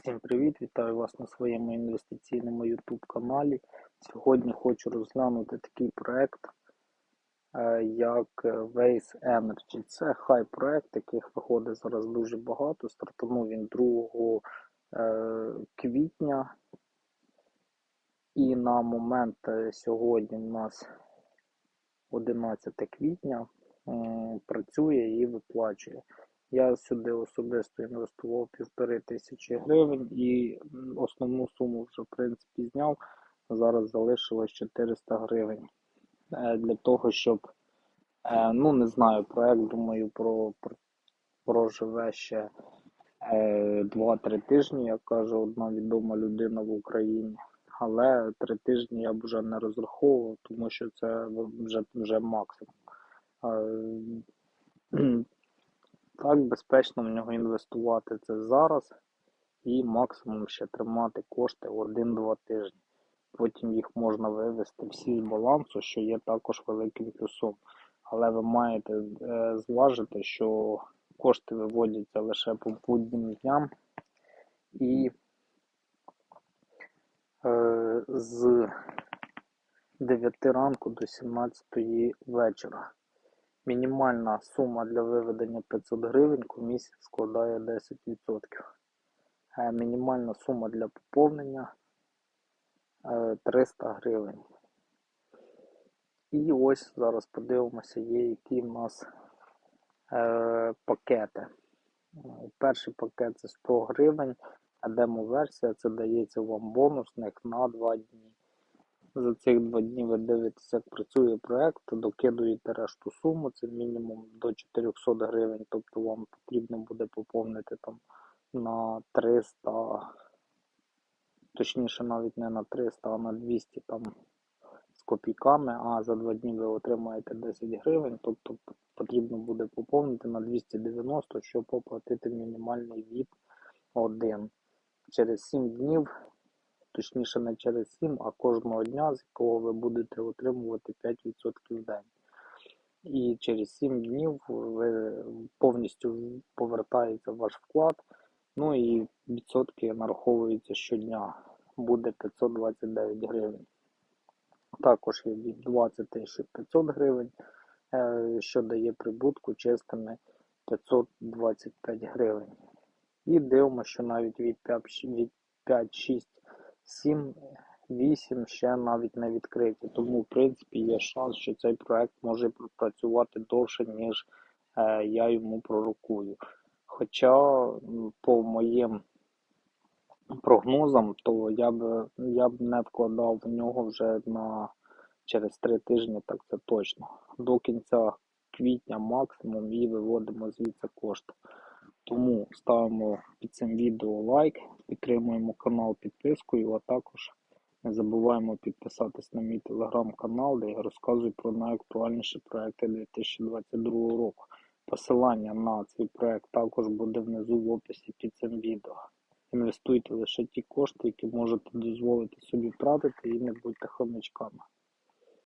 Всім привіт! Вітаю вас на своєму інвестиційному YouTube каналі. Сьогодні хочу розглянути такий проект, е, як Waze Energy. Це хай проект, яких виходить зараз дуже багато. Стартанув він 2 е, квітня. І на момент е, сьогодні у нас 11 квітня працює і виплачує. Я сюди особисто інвестував півтори тисячі гривень і основну суму вже в принципі зняв. Зараз залишилось 400 гривень е, для того, щоб, е, ну не знаю, проект, думаю, про, про проживе ще 2-3 е, тижні, як каже одна відома людина в Україні. Але 3 тижні я б вже не розраховував, тому що це вже вже максимум. Так, безпечно в нього інвестувати це зараз і максимум ще тримати кошти 1-2 тижні. Потім їх можна вивести всі з балансу, що є також великим плюсом. Але ви маєте е, зважити, що кошти виводяться лише по буднім дням і е, з 9 ранку до 17 вечора. Мінімальна сума для виведення 500 гривень, комісія складає 10%. Е, мінімальна сума для поповнення 300 е, гривень. І ось зараз подивимося, є які в нас е, пакети. Перший пакет це 100 гривень, а демо-версія це дається вам бонусних на 2 дні. За цих два дні ви дивитеся, як працює проект, докидуєте решту суму, це мінімум до 400 гривень, тобто вам потрібно буде поповнити там на 300, точніше навіть не на 300, а на 200 там з копійками, а за два дні ви отримаєте 10 гривень, тобто потрібно буде поповнити на 290, щоб оплатити мінімальний від 1. Через 7 днів точніше не через 7, а кожного дня, з якого ви будете отримувати 5% в день. І через 7 днів ви повністю повертається ваш вклад. Ну і відсотки нараховуються щодня. Буде 529 гривень. Також є від 20 500 гривень, е, що дає прибутку чистими 525 гривень. І дивимося, що навіть від 5-6 7, 8 ще навіть не відкриті. Тому, в принципі, є шанс, що цей проект може працювати довше, ніж е, я йому пророкую. Хоча, по моїм прогнозам, то я б я б не вкладав в нього вже на через 3 тижні, так це точно. До кінця квітня максимум і виводимо звідси кошти. Тому ставимо під цим відео лайк, підтримуємо канал підпискою, а також не забуваємо підписатись на мій телеграм-канал, де я розказую про найактуальніші проекти 2022 року. Посилання на цей проект також буде внизу в описі під цим відео. Інвестуйте лише ті кошти, які можете дозволити собі тратити і не будьте хомячками.